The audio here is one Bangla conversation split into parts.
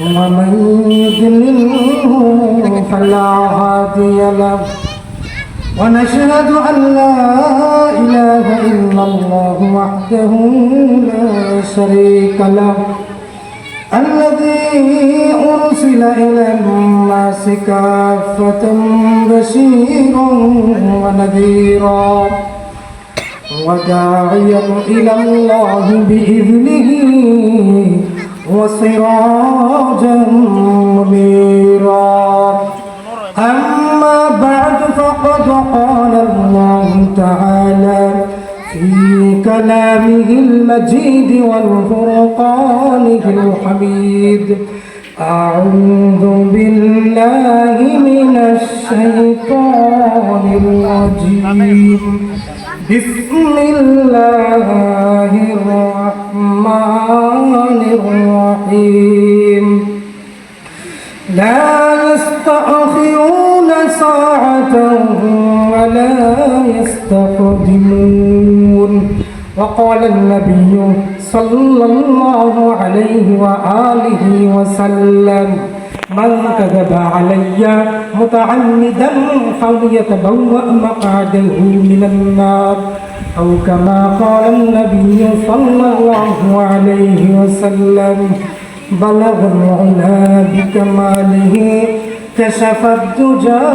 ومن يضلله فلا هادي له. ونشهد أن لا إله إلا الله وحده لا شريك له. الذي أرسل إلى الناس كافة بشيرا ونذيرا. وداعيا إلى الله بإذنه. وسراجا منيرا أما بعد فقد قال الله تعالى في كلامه المجيد والفرقانه الحميد. أعوذ بالله من الشيطان الرجيم. بسم الله الرحمن الرحيم لا يستأخرون ساعة ولا يستقدمون. وقال النبي صلى الله عليه وآله وسلم. من كذب علي متعمدا فليتبوأ مقعده من النار. أو كما قال النبي صلى الله عليه وسلم بلغ العلا بكماله كشف الدجى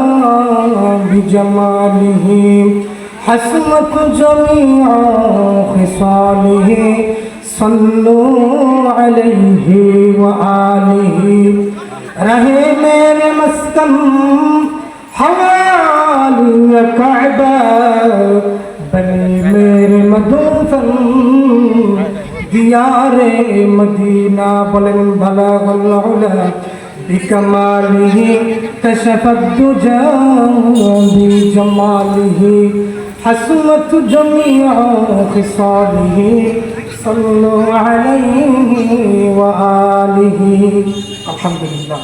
بجماله حسنت جميع خصاله صلوا عليه وآله رہے میرے مسکن حوالی کعبہ بنے میرے مدوفن دیار مدینہ بلن بھلا غلعلا بکماله کشف الدجا بجماله حسنت جميع خصاله صلوا عليه وآله الحمد لله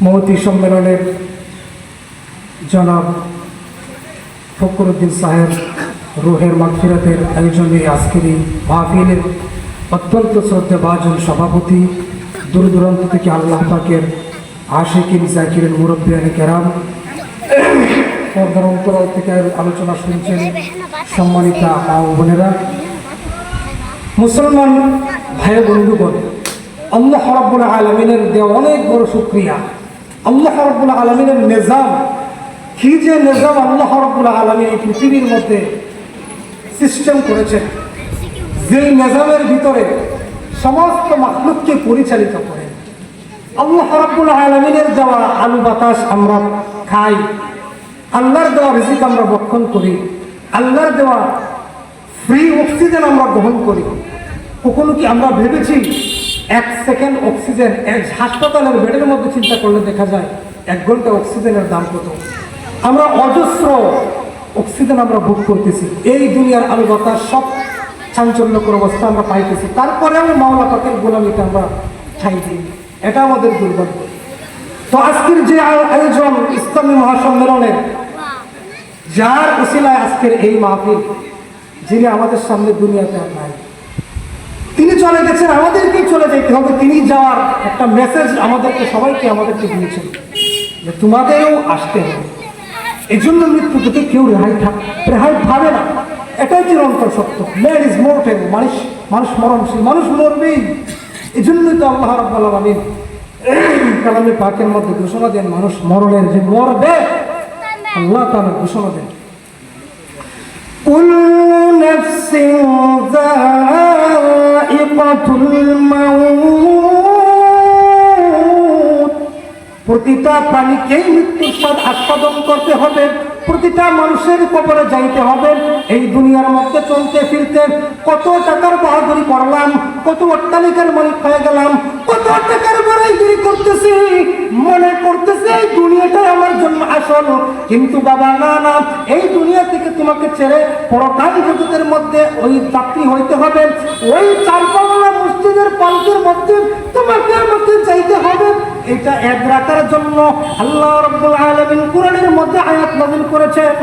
মহতি সম্মেলনের জনাব ফকরুদ্দিন সাহেব রুহের মাগফিরাতের আয়োজনে আজকের এই মাহফিলের অত্যন্ত শ্রদ্ধেভাজন সভাপতি দূর দূরান্ত থেকে আল্লাহ পাকের আশেকিন জাকিরের মুরব্বিয়ান কেরাম পর্দার অন্তরাল থেকে আলোচনা শুনছেন সম্মানিতা মা ও বোনেরা মুসলমান ভাই বন্ধুগণ, আল্লাহ রব্বুল আলমিনের দেওয়া অনেক বড় শুক্রিয়া। আল্লাহ রব্বুল আলমিনের নিজাম, কি যে নিজাম আল্লাহ রব্বুল আলমিন এই পৃথিবীর মধ্যে সিস্টেম করেছেন যে নিজামের ভিতরে সমস্ত মাখলুককে পরিচালিত করে। আল্লাহ রব্বুল আলমিনের দেওয়া আলু বাতাস আমরা খাই, আল্লাহর দেওয়া রিজিক আমরা বক্ষণ করি, আল্লাহর দেওয়া ফ্রি অক্সিজেন আমরা গ্রহণ করি। কখনো কি আমরা ভেবেছি এক সেকেন্ড অক্সিজেন এক হাসপাতালের বেডের মধ্যে চিন্তা করলে দেখা যায় এক ঘণ্টা অক্সিজেনের দাম কত? আমরা অজস্র অক্সিজেন আমরা ভোগ করতেছি। এই দুনিয়ার আলু বাতাস সব চাঞ্চল্যকর অবস্থা আমরা পাইতেছি। তারপরেও মাওলা পাকের গোলামিতে আমরা ছাই দিই। এটা আমাদের দুর্ভাগ্য। তো আজকের যে আয়- আয়োজন ইসলামী মহাসম্মেলনের যার উসিলায় আজকের এই মাহফিল, যিনি আমাদের সামনে দুনিয়াতে আর নাই। চলে গেছেন আমাদেরকে চলে যেতে হবে তিনি যাওয়ার একটা মেসেজ আমাদেরকে সবাইকে আমাদেরকে দিয়েছেন যে তোমাদেরও আসতে হবে এই জন্য মৃত্যু থেকে কেউ রেহাই থাক রেহাই পাবে না এটাই চিরন্তর সত্য ম্যান ইজ মোর্টেল মানুষ মানুষ মরণশীল মানুষ মরবেই এই জন্যই তো আল্লাহ রাব্বুল আলামিন কালামে পাকের মধ্যে ঘোষণা দেন মানুষ মরণের যে মরবে আল্লাহ তাআলা ঘোষণা দেন كل نفس ذائقة সাকরাতুল প্রতিটা প্রাণীকেই মৃত্যুর স্বাদ আস্বাদন করতে হবে। প্রতিটা মানুষের কবরে যাইতে হবে। এই দুনিয়ার মধ্যে চলতে ফিরতে কত টাকার বাহাদুরি করলাম কত অট্টালিকার মালিক হয়ে গেলাম, কত টাকার বড়াইগিরি করতেছি। মনে করতেছে এই দুনিয়াটাই আমার জন্য আসল। কিন্তু বাবা, না না, এই দুনিয়া থেকে তোমাকে ছেড়ে পরকাল জগতের মধ্যে ওই চাকরি হইতে হবে। ওই চারপালা মসজিদের পান্তের মধ্যে তোমাকে আমাকে যাইতে হবে। এটা এক রাতের জন্য আল্লাহ রব্বুল আলামিন কোরআনের মধ্যে আয়াত নাযিল করেছেন,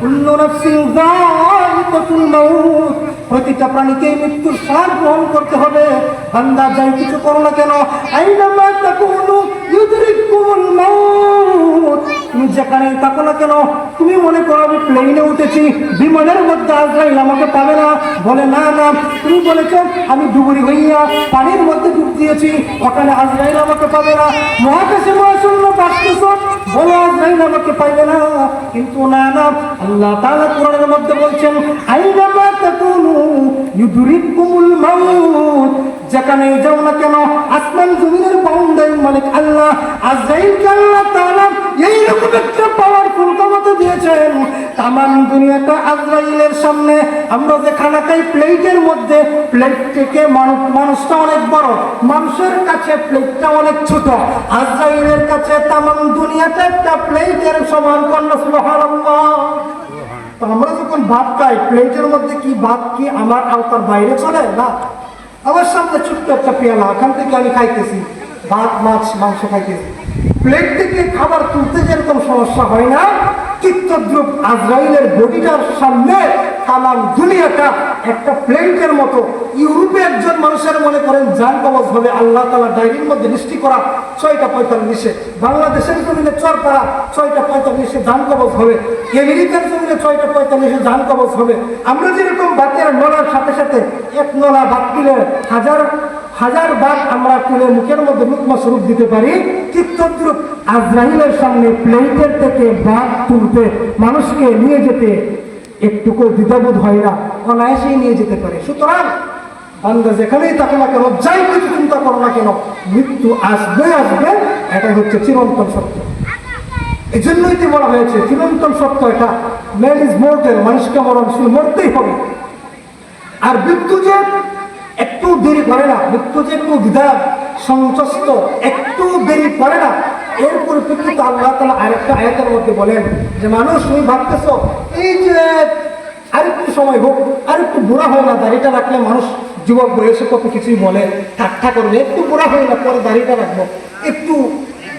কুল্লু নাফসিন যায়িকাতুল মাউত। প্রতিটা প্রাণীকে মৃত্যুর স্বাদ গ্রহণ করতে হবে। বান্দা যাই কিছু করো না কেন, আইনামা তাকুনু ইউদরিকুমুল মাউত। তুমি যেখানেই থাকো না কেন, তুমি মনে করো আমি প্লেনে উঠেছি, বিমানের মধ্যে আজরাইল আমাকে পাবে না। বলে, না না। তুমি বলেছ, আমি ডুবুরি হইয়া পানির মধ্যে ডুব দিয়েছি, ওখানে আজরাইল আমাকে পাবে না। মহাকাশে মহাশূন্য বাঁচতেছ বলে আজরাইল আমাকে পাইবে না। কিন্তু না না, আল্লাহ তাআলা কোরআনের মধ্যে বলছেন আইনামা তাকুনু ইউদরিকুমুল মাউত। যেখানেই যাও না কেন, আসমান জমিনের বাউন্ডারি মালিক আল্লাহ আজরাইলকে আল্লাহ তাআলা এইরকম একটা পাওয়ারফুল ক্ষমতা দিয়েছেন তামাম দুনিয়াটা আজরাইলের সামনে। আমরা যে খানা খাই প্লেটের মধ্যে প্লেট থেকে মানুষটা অনেক বড়, মানুষের কাছে প্লেটটা অনেক ছোট। আজরাইলের কাছে তামাম দুনিয়াটা একটা প্লেটের সমান কন্যা, সুবহানাল্লাহ। তো আমরা যখন ভাত খাই, প্লেটের মধ্যে কি ভাত কি আমার আওতার বাইরে চলে? না। আমার সামনে ছোট্ট একটা পেয়ালা এখান থেকে আমি খাইতেছি। ভাত, মাছ, মাংস খাইতেছি। প্লেট থেকে খাবার তুলতে যেরকম সমস্যা হয় না চিত্তদ্রুপ আজরাইলের বডিটার সামনে তামাম দুনিয়াটা একটা প্লেটের মতো ইউরোপে একজন মানুষের মনে করেন যান কবজ হবে আল্লাহ তালা ডায়েরির মধ্যে দৃষ্টি করা, ছয়টা পঁয়তাল্লিশে বাংলাদেশের জমিনে করা ছয়টা পঁয়তাল্লিশে যান কবজ হবে। আমেরিকার জমিনে ছয়টা পঁয়তাল্লিশে যান কবজ হবে। আমরা যেরকম বাতের নলার সাথে সাথে এক নলা বাদ দিলে হাজার হাজার বার আমরা তুলে মুখের মধ্যে লুকমা স্বরূপ দিতে পারি চিত্তদ্রুপ আজরাইলের সামনে প্লেটের থেকে বাঘ তুলতে, মানুষকে নিয়ে যেতে একটুকু দ্বিধাবোধ হয় না, অনায়াসেই নিয়ে যেতে পারে। সুতরাং বান্দা যেখানেই থাকো না কেন, যাই কিছু চিন্তা করো না কেন, মৃত্যু আসবে আসবে এটা হচ্ছে চিরন্তন সত্য। এই জন্যই তো বলা হয়েছে, চিরন্তন সত্য এটা। ম্যান ইজ মোর্টেল মানুষকে মরণশীল মরতেই হবে। আর মৃত্যু যে একটু দেরি করে না, মৃত্যু যে একটু দ্বিধা সংযস্ত একটু দেরি করে না এর পরিপ্রেক্ষিতে আল্লাহ তালা আরেকটা আয়াতের মধ্যে বলেন যে মানুষ তুমি ভাবতেছ এই যে আরেকটু সময় হোক আরেকটু বুড়া হয় না দাড়িটা রাখলে মানুষ যুবক বয়সে কত কিছুই বলে ঠাট্টা করবে একটু বুড়া হয় না পরে দাড়িটা রাখবো একটু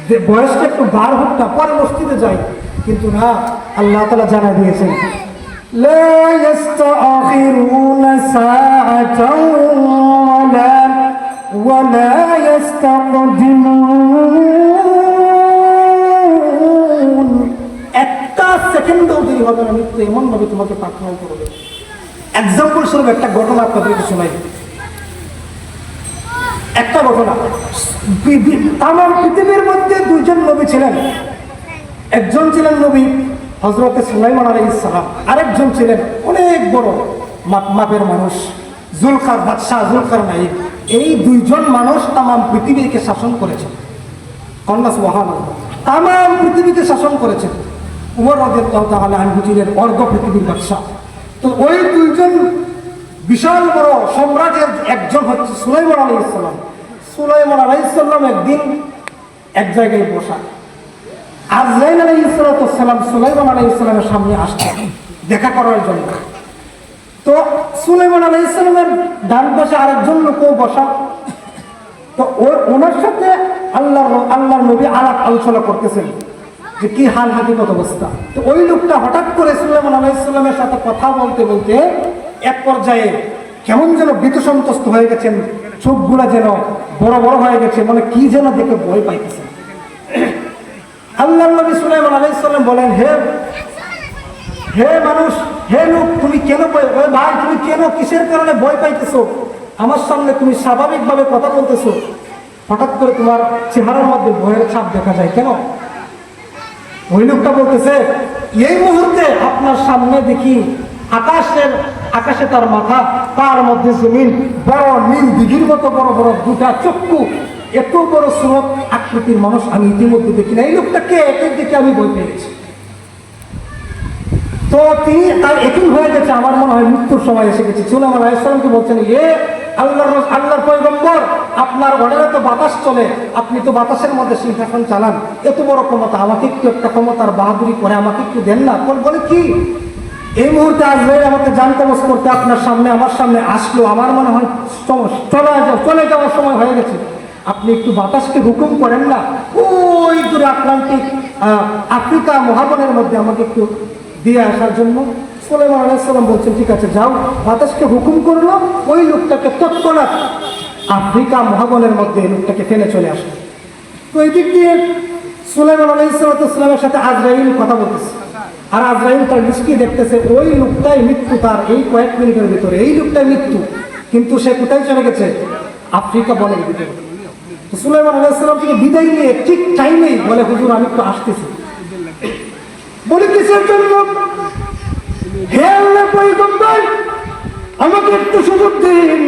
যে বয়সটা একটু বার হোক না পরে মসজিদে যাই কিন্তু না আল্লাহ তালা জানা দিয়েছেন لا يستأخرون ساعة ولا ولا يستقدمون সেকেন্ডও দেরি হবে না, মৃত্যু তোমাকে করবে। এক্সাম্পল স্বরূপ একটা ঘটনা আপনাদেরকে শোনাই। একটা ঘটনা। তামাম পৃথিবীর মধ্যে দুইজন নবী ছিলেন। একজন ছিলেন নবী হজরতে সুলাইমান আলী ইসলাম আরেকজন ছিলেন অনেক বড় মাপের মানুষ, জুলকার বাদশাহ, জুলকার নাইক এই দুইজন মানুষ তামাম পৃথিবীকে শাসন করেছেন কন্যা সুহান তামাম পৃথিবীকে শাসন করেছেন উমর অর্ধ পৃথিবীর বাদশাহ। তো ওই দুইজন বিশাল বড় সম্রাটের একজন হচ্ছে সুলাইমান আলী ইসলাম সুলাইমান আলী ইসলাম একদিন এক জায়গায় বসা। আজরাইল আলাই ইসলাতাম সুলাইমান আলাই ইসলামের সামনে আসছেন দেখা করার জন্য। তো সুলাইমান আলাই ইসলামের ডান পাশে আরেকজন লোকও বসা। তো ওনার সাথে আল্লাহ আল্লাহর নবী আলাপ আলোচনা করতেছেন। যে কি হাল হাকিকত অবস্থা? তো ওই লোকটা হঠাৎ করে সুলাইমান আলাই ইসলামের সাথে কথা বলতে বলতে এক পর্যায়ে কেমন যেন ভীত সন্তুষ্ট হয়ে গেছেন, চোখগুলা যেন বড় বড় হয়ে গেছে মানে কি যেন দেখে ভয় পাইতেছে। আল্লাহ নবী সুলাইমান আলাইহিস সালাম বলেন, হে হে মানুষ, হে লোক, তুমি কেন ভাই, তুমি কেন কিসের কারণে ভয় পাইতেছো? আমার সামনে তুমি স্বাভাবিকভাবে কথা বলতেছো। হঠাৎ করে তোমার চেহারার মধ্যে ভয়ের ছাপ দেখা যায়, কেন? ওই লোকটা বলতেছে, এই মুহূর্তে আপনার সামনে দেখি আকাশের, আকাশে তার মাথা, তার মধ্যে জমিন, বড় নীল দিঘির মতো, বড় বড় দুটা চক্ষু, এত বড় স্রোত আকৃতির মানুষ আমি ইতিমধ্যে দেখি না। এই লোকটাকে একের দিকে আমি বই পেয়েছি তো তিনি তার একই হয়ে গেছে। আমার মনে হয় মৃত্যুর সময় এসে গেছে। সুলাইমান আলাইসালামকে বলছেন, এ আল্লাহর আল্লাহর পয়গম্বর, আপনার ঘরের তো বাতাস চলে, আপনি তো বাতাসের মধ্যে সিংহাসন চালান। এত বড় ক্ষমতা, আমাকে একটু একটা ক্ষমতার বাহাদুরি করে, আমাকে একটু দেন না। বল- কি? এই মুহূর্তে আসবে আমাকে জান কবচ করতে আপনার সামনে, আমার সামনে আসলো। আমার মনে হয় চলে যাও, চলে যাওয়ার সময় হয়ে গেছে। আপনি একটু বাতাসকে হুকুম করেন না। ওই দূরে আটলান্টিক আফ্রিকা মহাবনের মধ্যে আমাকে একটু দিয়ে আসার জন্য সোলেমান আলাইসাল্লাম বলছেন, ঠিক আছে, যাও। বাতাসকে হুকুম করল, ওই লোকটাকে তৎক্ষণাৎ আফ্রিকা মহাবনের মধ্যে লোকটাকে ফেলে চলে আসলো। তো এই দিক দিয়ে সুলাইমান আলাইসালামের সাথে আজরাইল কথা বলতেছে। আর আজরাইল তার দৃষ্টি দেখতেছে, ওই লোকটাই মৃত্যু, তার এই কয়েক মিনিটের ভিতরে, এই লোকটাই মৃত্যু। কিন্তু সে কোথায় চলে গেছে? আফ্রিকা বনের ভিতরে। সুলাইমান আলাইসালাম থেকে বিদায় নিয়ে ঠিক টাইমেই বলে, হুজুর, আমি একটু আসতেছি। কিসের জন্য। হে আল্লাহ আমাকে একটু সুযোগ দিন।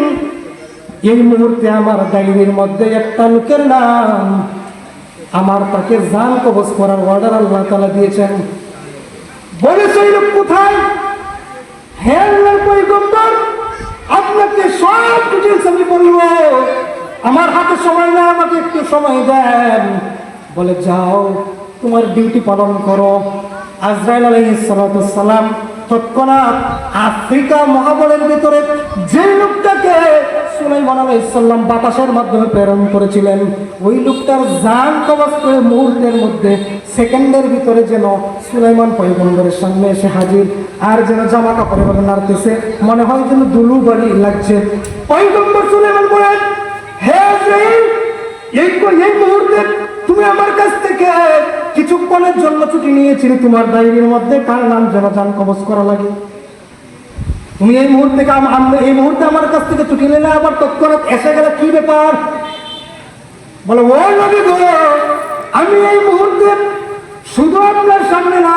এই মুহূর্তে আমার ডায়েরির মধ্যে একটা লোকের নাম। আমার তাকে জান কবজ করার অর্ডার আল্লাহ তালা দিয়েছেন। বলে সেই লোক কোথায়? হে আল্লাহ পয়গম্বর, আপনাকে সব ডিটেলস আমি বলব। আমার হাতে সময় না আমাকে একটু সময় দেন। বলে, যাও, তোমার ডিউটি পালন করো। আজরাইল আলাইসালাম তৎক্ষণাৎ আফ্রিকা মহাবনের ভিতরে যে লোকটাকে সুলাইমান আলাইসাল্লাম বাতাসের মাধ্যমে প্রেরণ করেছিলেন, ওই লোকটার জান কবচ করে মুহূর্তের মধ্যে সেকেন্ডের ভিতরে যেন সুলাইমান পয়গম্বরের সামনে এসে হাজির। আর যেন জামা কাপড়ের মধ্যে নাড়তেছে, মনে হয় যেন দুলু বাড়ি লাগছে। পয়গম্বর সুলাইমান বলেন হে এই মুহূর্তে তুমি আমার কাছ থেকে কিছুক্ষণের জন্য ছুটি নিয়েছিলি তোমার ডায়েরির মধ্যে, কার নাম যেন যান কবচ করা লাগে। তুমি এই মুহূর্তে এই মুহূর্তে আমার কাছ থেকে ছুটি নিলে আবার তৎক্ষণাৎ এসে গেলে কি ব্যাপার? বলে, ও নবী গো, আমি এই মুহূর্তে শুধু আপনার সামনে না,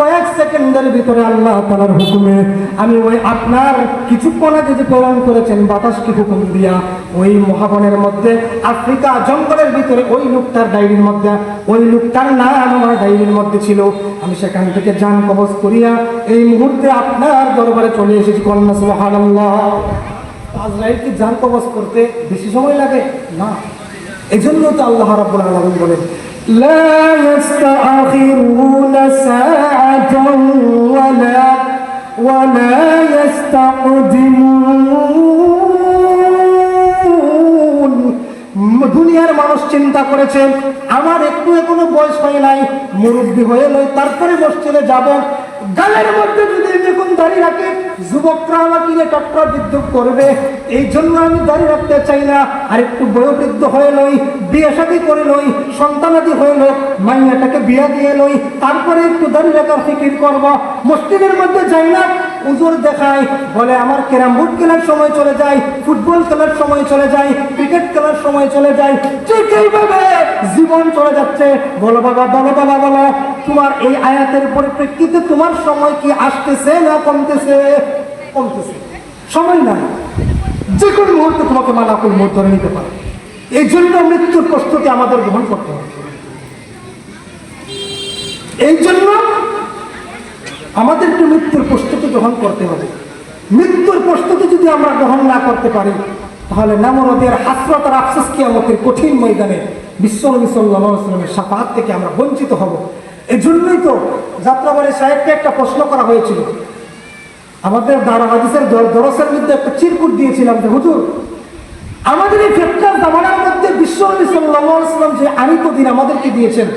কয়েক সেকেন্ডের ভিতরে আল্লাহ তালার হুকুমে আমি ওই আপনার কিছুক্ষণ আগে যে প্রেরণ করেছেন, বাতাসকে হুকুম দিয়া, ওই মহাবনের মধ্যে, আফ্রিকা জঙ্গলের ভিতরে, ওই লোকটার ডায়েরির মধ্যে, ওই লোকটার নাম আমার ডায়েরির মধ্যে ছিল। আমি সেখান থেকে যান কবজ করিয়া এই মুহূর্তে আপনার দরবারে চলে এসেছি কন্যা সুবহানাল্লাহ। আজরাইল কি জান কবজ করতে বেশি সময় লাগে? না। এই জন্য তো আল্লাহ রাব্বুল আলামিন বলেন لا يستأخرون ساعة ولا ولا يستقدمون দুনিয়ার মানুষ চিন্তা করেছে আমার একটু এখনো বয়স হয় নাই মুরব্বী হয়ে নয় তারপরে মসজিদে যাব গালের মধ্যে যদি এরকম দাঁড়িয়ে রাখে, যুবকরা আমাকে নিয়ে টট্টর বিদ্যুৎ করবে। এই জন্য আমি দাঁড়িয়ে রাখতে চাই না। আর একটু বয়োবৃদ্ধ হয়ে লই, বিয়ে শাদী করে লই, সন্তানাদি হয়ে লই, মাইয়াটাকে বিয়া দিয়ে লই, তারপরে একটু দাঁড়িয়ে রাখার ফিকির করব। মসজিদের মধ্যে যাই না উজুর দেখায়, বলে আমার ক্যারাম বোর্ড খেলার সময় চলে যায়, ফুটবল খেলার সময় চলে যায়, ক্রিকেট খেলার সময় চলে যায় ঠিক এইভাবে জীবন চলে যাচ্ছে। বলো বাবা বলো বাবা, বলো, তোমার এই আয়াতের পরিপ্রেক্ষিতে তোমার সময় কি আসতেছে না কমতেছে? কমতেছে। সময় নাই। যে কোনো মুহূর্তে তোমাকে মালাকুল মোট ধরে নিতে পারে। এই জন্য মৃত্যুর প্রস্তুতি আমাদের গ্রহণ করতে হবে। এই জন্য আমাদেরকে মৃত্যুর প্রস্তুতি গ্রহণ করতে হবে। মৃত্যুর প্রস্তুতি যদি আমরা গ্রহণ না করতে পারি, তাহলে নামরদের হাসরত আর আফসোস কিয়ামতের কঠিন ময়দানে বিশ্বনবী সাফাত থেকে আমরা বঞ্চিত হব। এই জন্যই তো যাত্রাবাড়ি সাহেবকে একটা প্রশ্ন করা হয়েছিল। আমাদের দারা হাদিসের দরসের মধ্যে একটা চিরকুট দিয়েছিলাম যে, হুজুর, আমাদের এই ফেতনার জামানার মধ্যে বিশ্বনবী যে আনিত দিন আমাদেরকে দিয়েছেন,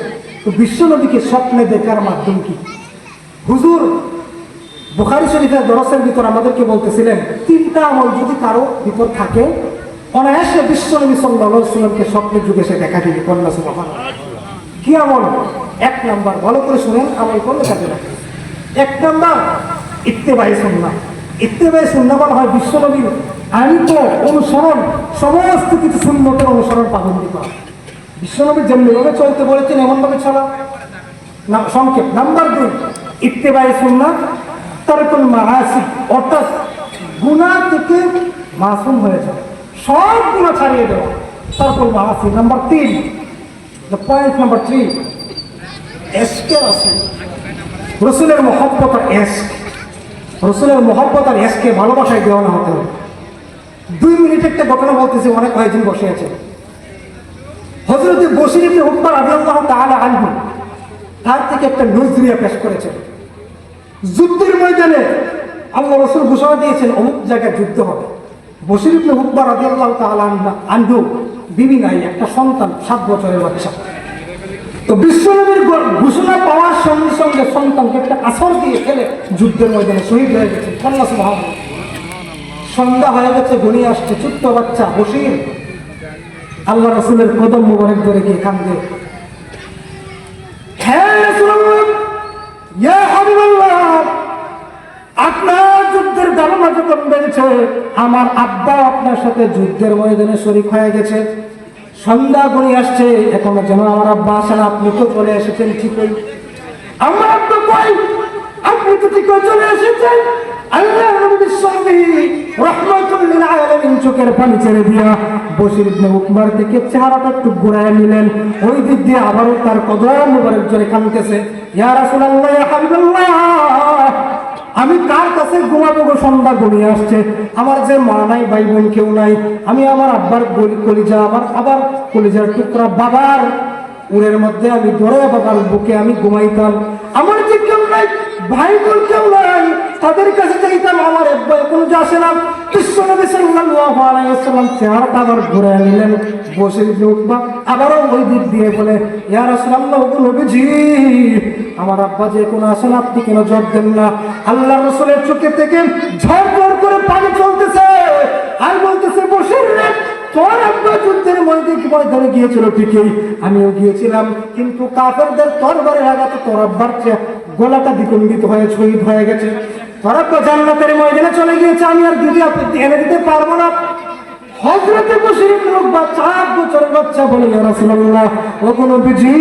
তো বিশ্বনবীকে স্বপ্নে দেখার মাধ্যম কি? হুজুর, বুখারি শরীফের দরসের ভিতর আমাদেরকে বলতেছিলেন, তিনটা আমল যদি কারও ভিতর থাকে, অনায়াসে বিশ্বনবী সাল্লাল্লাহু আলাইহি সাল্লামকে স্বপ্নে যুগে সে দেখা দিবে, কন্যা সুবহানাল্লাহ। কি আমল? এক নাম্বার, ভালো করে শুনেন, আমল করলে কাজে লাগে। এক নাম্বার, ইত্তেবাই সুন্না ইত্তেবাই সুন্না বলা হয় বিশ্বনবীর আনিত, অনুসরণ, সমস্ত কিছু সুন্নতের অনুসরণ পাবন্দি করা। বিশ্বনবী যেমনিভাবে চলতে বলেছেন, এমনভাবে চলা। সংক্ষেপ। নাম্বার দুই ইত্তেবাই সুন্না তারকুল মাহাসি অর্থাৎ গুণা থেকে মাসুম হয়ে যায় সব গুণা ছাড়িয়ে দেওয়া তারকুল মাহাসি নাম্বার তিন। দ্য পয়েন্ট নাম্বার থ্রি এসকে রসুল রসুলের মহব্বত আর এসক রসুলের মহব্বত আর এসকে ভালোবাসায় দেওয়ানো হতে হবে। দুই মিনিট একটা ঘটনা বলতেছে, অনেক কয়েকজন বসে আছে। হজরতে বসির ইবনে উকবা রাদিয়াল্লাহু তাআলা আনহু, তার থেকে একটা নজরিয়া পেশ করেছেন যুদ্ধের ময়দানে আল্লাহ রসুল ঘোষণা দিয়েছেন অমুক জায়গায় যুদ্ধ হবে। বসির ইবনে রাদিয়াল্লাহু তাআলা আনহু- আনহু বিবি নাই একটা সন্তান সাত বছরের বাচ্চা। তো বিশ্বনবীর ঘোষণা পাওয়ার সঙ্গে সঙ্গে সন্তানকে একটা আসর দিয়ে ফেলে যুদ্ধের ময়দানে শহীদ হয়ে গেছে। কন্যা সুবহান সন্ধ্যা হয়ে গেছে ঘনিয়ে আসছে ছোট্ট বাচ্চা বসির আল্লাহ রসুলের কদম মুবারক ধরে গিয়ে কান্দে। হ্যাঁ হাবিবাল্লাহ, আপনার যুদ্ধের ধারণা যখন বেড়েছে। আমার আব্বা আপনার সাথে যুদ্ধের ময়দানে শরিক হয়ে গেছে। সন্ধ্যা ঘনিয়ে আসছে, এখনও যেন আমার আব্বা আসেন আপনি তো চলে এসেছেন ঠিকই। আমার আব্বা কই? আপনি তো ঠিক চলে এসেছেন। আল্লাহ নবীর সঙ্গে রহমাতুল লিল আলামিন চোখের পানি ছেড়ে দিয়া বসির ইবনে উকবার থেকে চেহারাটা একটু ঘুরায় নিলেন। ওই দিক দিয়ে আবারও তার কদম মুবারক জোরে কাঁদতেছে। ইয়া রাসূলুল্লাহ, ইয়া হাবিবাল্লাহ। আমি কার কাছে ঘুমাবো গো সন্ধ্যা ঘুমিয়ে আসছে? আমার যে মা নাই ভাই বোন কেউ নাই, আমি আমার আব্বার কলিজা, আমার আবার কলিজার টুকরা বাবার উড়ের মধ্যে আমি ধরে বাবার বুকে আমি ঘুমাইতাম আমার যে কেউ নাই ভাই কেউ নাই, তাদের কাছে চাইতাম আমার এখন যে আসে না? ঘুরে বসে আবারও আমার আব্বা যে কোনো কেন দেন না? আল্লাহ রসুলের চোখে থেকে ঝড় করে পানি চলতেছে। আর বলতেছে, বসে তোর আব্বা যুদ্ধের মধ্যে ময়দানে গিয়েছিল? ঠিকই, আমিও গিয়েছিলাম, কিন্তু কাফেরদের তরবারের আঘাতে তোর আব্বার গলাটা দ্বিখণ্ডিত হয়ে শহীদ হয়ে গেছে। তোর তো জান্নাতের ময়দানে চলে গিয়েছে, আমি আর দিদি এনে দিতে পারব না। হজরতে লোক বছরের বাচ্চা বলে ও কোন বিজি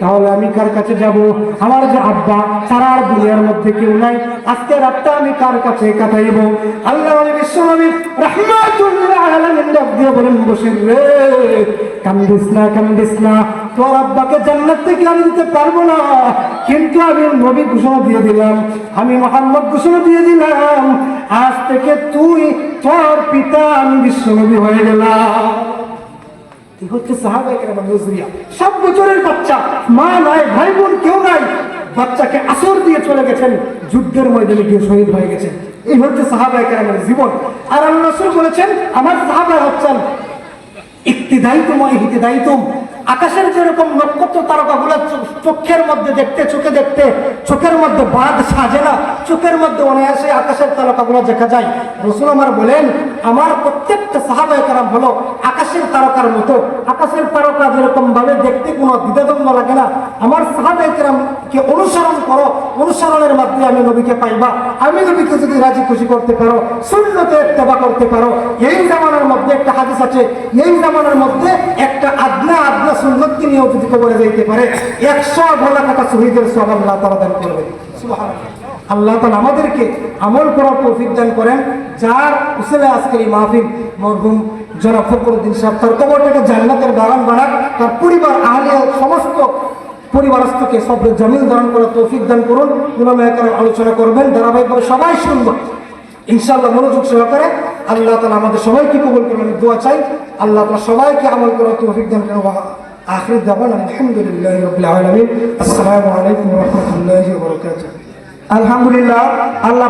তাহলে আমি কার কাছে যাব? আমার যে আব্বা সারা দুনিয়ার মধ্যে কেউ নাই। আজকে রাতটা আমি কার কাছে কাটাইব? আল্লাহ নবী বিশ্বনবী রাহমাতুল আলামিন ডাক দিয়ে বলেন বসির রে। কান্দিস না কান্দিস না। তোর আব্বাকে জান্নাত থেকে আমি দিতে পারব না। কিন্তু আমি নবী ঘোষণা দিয়ে দিলাম, আমি মোহাম্মদ ঘোষণা দিয়ে দিলাম, আজ থেকে তুই তোর পিতা আমি বিশ্বনবী হয়ে গেলাম। বাচ্চা, মা নাই, ভাই বোন কেউ নাই, বাচ্চাকে আসর দিয়ে চলে গেছেন, যুদ্ধের ময়দানে গিয়ে শহীদ হয়ে গেছেন। এই হচ্ছে সাহাবায়ে জীবন। আর বলেছেন, আমার সাহাবা হচ্ছেন ইক্তিদায়িতুম ইহতিদায়িতুম আকাশের যেরকম নক্ষত্র তারকাগুলো চোখের মধ্যে দেখতে, চোখে দেখতে, চোখের মধ্যে বাদ সাজে না, চোখের মধ্যে অনায়াসে আকাশের তারকাগুলো দেখা যায়। রসুল আমার বলেন, আমার প্রত্যেকটা সাহাবায়ে হলো আকাশের তারকার মতো। আকাশের তারকা যেরকম ভাবে দেখতে কোনো দ্বিধাদ্বন্দ্ব লাগে না। আমার সাহাবায়ে অনুসরণ করো, অনুসরণের মাধ্যমে আমি নবীকে পাইবা। আমি নবীকে যদি রাজি খুশি করতে পারো শূন্যতে ইত্তেবা করতে পারো, এই জামানার মধ্যে একটা হাদিস আছে, এই জামানার মধ্যে একটা আদনা আদনা সুন্নতকে যদি কবরে যাইতে পারে, একশো শহীদের সব আল্লাহ দান করবে। আল্লাহ তালা আমাদেরকে আমল করার তৌফিক দান করেন। যার এই মাহফিল, মরহুম সাহেব, তার কবরটাকে জান্নাতের তার পরিবার সমস্ত পরিবারস্থকে সব জমিন ধারণ করার তৌফিক দান করুন। আলোচনা করবেন ধারাবাহিক ধারাবাহিকভাবে সবাই শুনব। ইনশাল্লাহ মনোযোগ সহকারে আল্লাহ তালা আমাদের সবাইকে কবুল করবেন দোয়া চাই। আল্লাহ তালা সবাইকে আমল করার তৌফিক দান করেন। আখির দাবান আলহামদুলিল্লাহ রবিল আলমিন। আসসালামু আলাইকুম রহমতুল্লাহ আলহামদুলিল্লাহ আল্লাহ